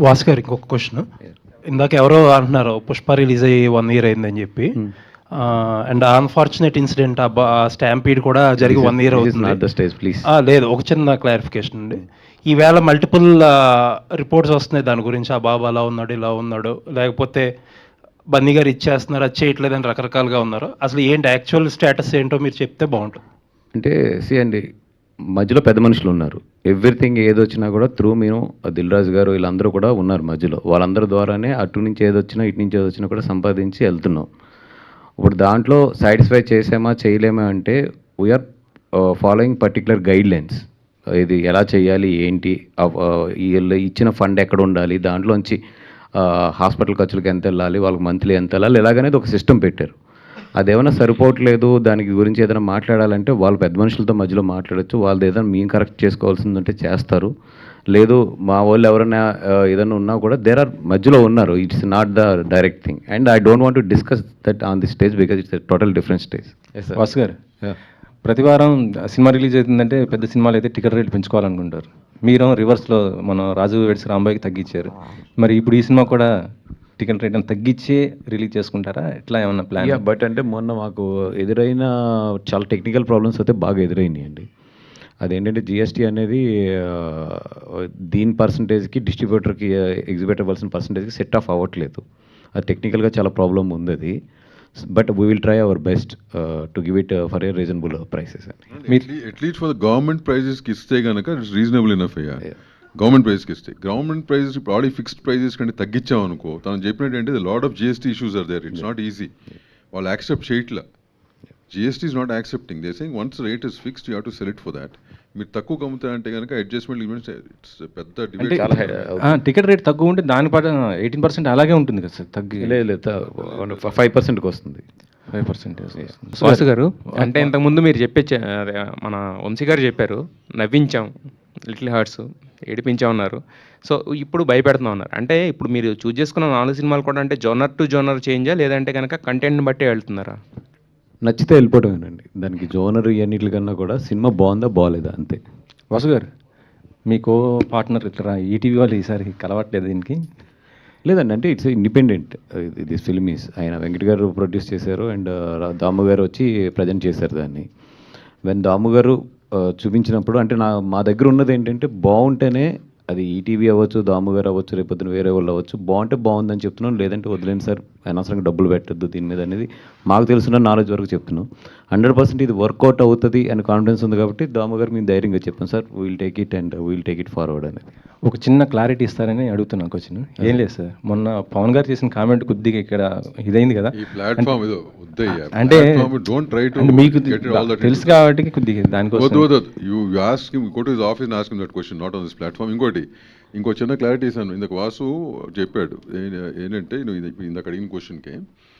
Was గారు ఇంకొక question ఇందాక ఎవరో అంటున్నారు పుష్ప రిలీజ్ అయ్యి వన్ ఇయర్ అయిందని చెప్పి. అండ్ అన్ఫార్చునేట్ ఇన్సిడెంట్ ఆ స్టాంపీడ్ కూడా జరిగి వన్ ఇయర్ అవుతుంది. లేదు ఒక చిన్న క్లారిఫికేషన్ అండి. ఈవేళ మల్టిపుల్ రిపోర్ట్స్ వస్తున్నాయి దాని గురించి. ఆ బాబు అలా ఉన్నాడు ఇలా ఉన్నాడు. లేకపోతే బన్నీ గారు ఇచ్చేస్తున్నారు అది చేయట్లేదని రకరకాలుగా ఉన్నారు. అసలు ఏంటి యాక్చువల్ స్టేటస్ ఏంటో మీరు చెప్తే బాగుంటుంది. అంటే సి అండి మధ్యలో పెద్ద మనుషులు ఉన్నారు. ఎవ్రీథింగ్ ఏదొచ్చినా కూడా త్రూ మేము దిల్ రాజు గారు వీళ్ళందరూ కూడా ఉన్నారు మధ్యలో. వాళ్ళందరి ద్వారానే అటు నుంచి ఏదొచ్చినా ఇటు నుంచి ఏదొచ్చినా కూడా సంపాదించి వెళ్తున్నాం. ఇప్పుడు దాంట్లో సాటిస్ఫై చేసామా చేయలేమా అంటే we are following particular guidelines ఇది ఎలా చేయాలి ఏంటి వీళ్ళు ఇచ్చిన ఫండ్ ఎక్కడ ఉండాలి దాంట్లోంచి uh, హాస్పిటల్ ఖర్చులకు ఎంత వెళ్ళాలి వాళ్ళకి మంత్లీ ఎంత వెళ్ళాలి ఇలాగనేది ఒక సిస్టమ్ పెట్టారు. అదేమైనా సరిపోవట్లేదు దానికి గురించి ఏదైనా మాట్లాడాలంటే వాళ్ళు పెద్ద మనుషులతో మధ్యలో మాట్లాడొచ్చు వాళ్ళది ఏదైనా మేము కరెక్ట్ చేసుకోవాల్సిందంటే చేస్తారు. లేదు మా వాళ్ళు ఎవరైనా ఏదైనా ఉన్నా కూడా దేర్ ఆర్ మధ్యలో ఉన్నారు. It's not the direct thing and I don't want to discuss that on the stage because it's total different stage Vasu garu ప్రతి వారం సినిమా రిలీజ్ అవుతుందంటే పెద్ద సినిమాలు అయితే టికెట్ రేట్లు పెంచుకోవాలనుకుంటారు. మీరు రివర్స్లో మన రాజు వెడ్స్ రాంబాయికి తగ్గించారు. మరి ఇప్పుడు ఈ సినిమా కూడా టికెట్ రేట్ తగ్గించి రిలీజ్ చేసుకుంటారా? ఎట్లా ఏమన్నా ప్లాన్ యా బట్ అంటే మొన్న మాకు ఎదురైన చాలా టెక్నికల్ ప్రాబ్లమ్స్ అయితే బాగా ఎదురైనాయి అండి. అదేంటంటే జిఎస్టీ అనేది దీని పర్సంటేజ్కి డిస్ట్రిబ్యూటర్కి ఎగ్జిబ్యూటర్ ఇవ్వాల్సిన పర్సంటేజ్కి సెట్ ఆఫ్ అవ్వట్లేదు. అది టెక్నికల్గా చాలా ప్రాబ్లం ఉంది అది. But we will try our best to give it for a reasonable prices అని అట్లీస్ట్ ఫర్ గవర్నమెంట్ ప్రైజెస్కి ఇస్తే కనుక ఇట్స్ రీజనబుల్ ఇనఫ్ అయ్యా గవర్నమెంట్ ప్రైస్కి ఇస్తే గవర్నమెంట్ ప్రైజెస్ ఇప్పుడు ఆల్రెడీ ఫిక్స్డ్ ప్రైజెస్ కంటే తగ్గించాం అనుకో తను చెప్పినట్టు ఏంటి lot of GST issues are there it's not easy వాళ్ళు యాక్సెప్ట్ చేయట్లా. GST is not accepting they saying once rate is fixed you have to select for that మీరు తక్కువ అమ్ముతారంటే కనుక అడ్జస్ట్మెంట్ ఇట్స్ పెద్ద డిబేట్ టికెట్ రేట్ తక్కువ ఉంటే దాని పాట ఎయిటీన్ పర్సెంట్ అలాగే ఉంటుంది కదా సార్ తగ్గి లేదు ఫైవ్ పర్సెంట్కి వస్తుంది. ఫైవ్ పర్సెంటేజ్ వాసు గారు అంటే ఇంతకుముందు మీరు చెప్పే మన వంశీ గారు చెప్పారు నవ్వించాం లిటిల్ హార్ట్స్ ఏడిపించాం అన్నారు సో ఇప్పుడు భయపెడుతున్నాం అన్నారు. అంటే ఇప్పుడు మీరు చూజ్ చేసుకున్న నాలుగు సినిమాలు కూడా అంటే జోనర్ టు జోనర్ చేంజా? లేదంటే కనుక కంటెంట్ని బట్టి వెళ్తున్నారా? నచ్చితే వెళ్ళిపోవటమేనండి దానికి జోనర్ ఇవన్నిటికన్నా కూడా సినిమా బాగుందా బాగాలేదా అంతే. వాసు గారు మీకు పార్ట్నర్ ఇట్లా ఈటీవీ వాళ్ళు ఈసారి కలవట్లేదు దీనికి? లేదండి అంటే ఇట్స్ ఇండిపెండెంట్. ఇది ఫిల్మ్ ఈస్. ఆయన వెంకట్ గారు ప్రొడ్యూస్ చేశారు అండ్ దాము గారు వచ్చి ప్రజెంట్ చేశారు దాన్ని. వెన్ దాము గారు చూపించినప్పుడు అంటే నా మా దగ్గర ఉన్నది ఏంటంటే బాగుంటేనే అది ఈటీవీ అవ్వచ్చు దాము గారు అవ్వచ్చు రేపొద్దున వేరే వాళ్ళు అవ్వచ్చు బాగుంటే బాగుందని చెప్తున్నాను లేదంటే వదిలేండి సార్. అనవసరంగా డబ్బులు పెట్టద్దు దీని మీద అనేది మాకు తెలిసిన నాలెడ్జ్ వరకు చెప్తున్నాం. హండ్రెడ్ పర్సెంట్ ఇది వర్కౌట్ అవుతుంది అని కాన్ఫిడెన్స్ ఉంది కాబట్టి దాము గారు మేము ధైర్యంగా చెప్పాం. Sir we'll take it and we'll take it forward అనేది. ఒక చిన్న క్లారిటీ ఇస్తారని అడుగుతున్నా క్వశ్చన్ ఏం లేదు సార్. మొన్న పవన్ గారు చేసిన కామెంట్ కొద్దిగా ఇక్కడ ఇదైంది కదా. ఈ ప్లాట్ఫామ్ అంటే డోంట్ ట్రై టు అంటే మీకు తెలుసు కాబట్టి కొద్దిగా దానికోసం. వద్దు వద్దు you you ask him go to his office ask him that question not on this platform ఇంకోటి ఇంకో చిన్న క్లారిటీ ఇస్తాను. ఇందాక వాసు చెప్పాడు ఏంటంటే ఇందాక అడిగిన question game